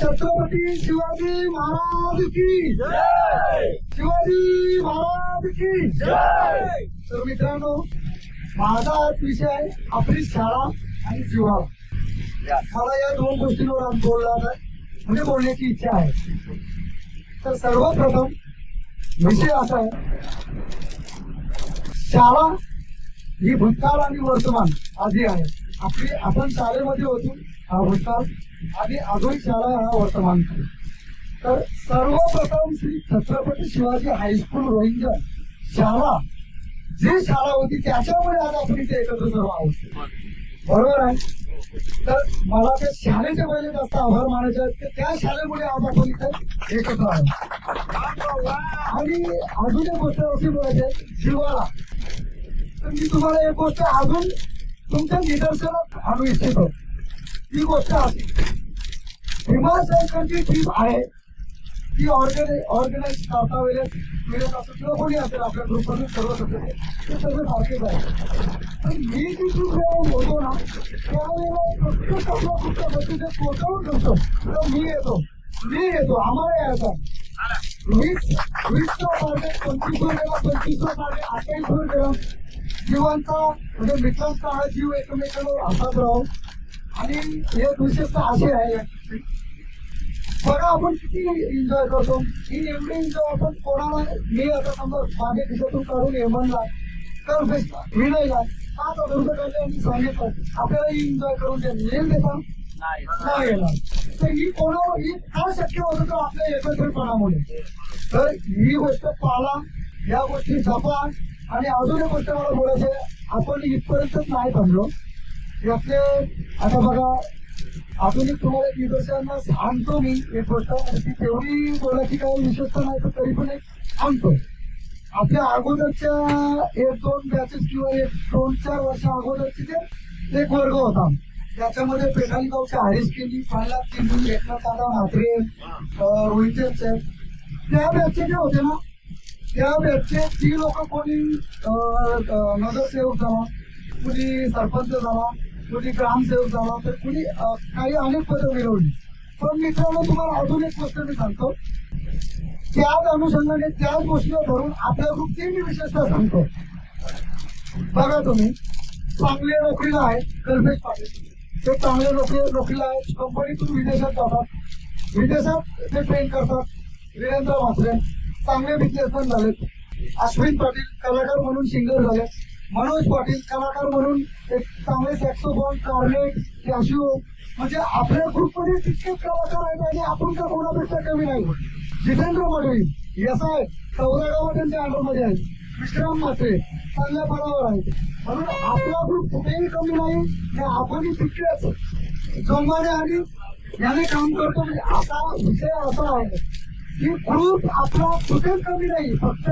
छत्रपती शिवाजी महाराज की शिवाजी महाराज की तर मित्रांनो माझा विषय आहे आपली शाळा आणि जीवा. मला या दोन गोष्टींवर आज बोलणार म्हणजे बोलण्याची इच्छा आहे. तर सर्वप्रथम विषय असा आहे शाळा ही भूतकाळ आणि वर्तमान आधी आहे. आपली आपण शाळेमध्ये होतो हा भूतकाळ आणि आधुनिक शाळा हा वर्तमान तर सर्वप्रथम श्री छत्रपती शिवाजी हायस्कूल रोहिंजन शाळा जी शाळा होती त्याच्यामुळे आज आपण इथे एकत्र सर्व आहोत. बरोबर आहे? तर मला त्या शाळेचे पहिले जास्त आभार मानायचे आहेत की त्या शाळेमुळे आज आपण इथे एकत्र आहोत. आणि अजून एक गोष्ट अशी बोलायची आहे तर मी तुम्हाला एक गोष्ट अजून तुमच्या निदर्शनात आणू इच्छितो. ही गोष्ट आहे. भीमा शंकरची टीम आहे. ती ऑर्गनाइज ऑर्गनाईज करता वेळेस मिळत असं किंवा कोणी असेल आपल्या ग्रुपमधून सर्व सदस्य ते सगळे सारखेच आहे पण मी जी ग्रुप जेव्हा होतो ना त्यावेळेला प्रत्येक आपला कुठल्या गोष्टीचे पोचवून ठेवतो तर मी येतो. मी येतो. आम्हाला यायचा वीस वीस मार्गे पंचवीस वर गेला पंचवीस वर अठ्ठावीस गेला. जीवांचा म्हणजे मित्रांचा हा जीव एकमेकांवर हातात राहू. आणि एक विशेषता अशी आहे. बघा आपण किती एन्जॉय करतो? ही एवढी एन्जॉय आपण कोणाला मी आता समजा मागे खिशातून काढून हे म्हणला तर बेस्ट विनयला. पाच हजार रुपये काढले आणि सांगितलं आपल्याला ही एन्जॉय करून द्या येईल देता नाही येणार. तर ही कोणावर ही का शक्य होतं तर आपल्या एकत्रितपणामुळे? तर ही गोष्ट पाला या गोष्टी जपा. आणि अजून एक गोष्ट मला बोलायचं आपण इथपर्यंतच नाही थांबलो. यातले आता बघा आपण एक तुम्हाला एक निदर्शनांना सांगतो मी एक गोष्ट ती तेवढी बोलायची काही विशेषता नाही तर तरी पण एक सांगतो. आपल्या अगोदरच्या एक दोन बॅचेस किंवा एक दोन चार वर्ष अगोदरचे ते एक वर्ग होता. त्याच्यामध्ये पेठाली गावच्या हरीश केली प्रल्हाद केली एकनाथ दादा म्हात्रे रोहित साहेब त्या बॅचचे जे होते ना त्या बॅचचे ती लोक कोणी नगरसेवक झाला कोणी सरपंच झाला कुणी ग्रामसेवक झाला तर कुणी काही अनेक पदं मिळवली. पण मित्रांनो तुम्हाला अजून एक गोष्ट मी सांगतो. त्याच अनुषंगाने त्याच गोष्टीला धरून आपल्या ग्रुपची मी विशेषता सांगतो. बघा तुम्ही चांगले नोकरीला आहे कल्पेश पाटील. ते चांगले नोकरी नोकरीला आहे कंपनीतून विदेशात जातात. विदेशात ते ट्रेन करतात. वीरेंद्र म्हात्रे चांगले बिझनेसमॅन झालेत. अश्विन पाटील कलाकार म्हणून सिंगर झाले. मनोज पाटील कलाकार म्हणून एक चांगले सॅक्सोफोन कॉर्नेट कॅशिओ म्हणजे आपल्या ग्रुपमध्ये तितके कलाकार आहेत आणि आपण का कोणापेक्षा कमी नाही. जितेंद्र मडवी यस आहे चौदा गाव त्यांच्या अंडरमध्ये आहेत. विश्राम मात्रे चांगल्या पदावर आहेत. म्हणून आपला ग्रुप कुठेही कमी नाही हे आपणही तितकेच जोमाने आणि याने काम करतो. म्हणजे आता विषय असा आहे की ग्रुप आपला कुठेच कमी नाही फक्त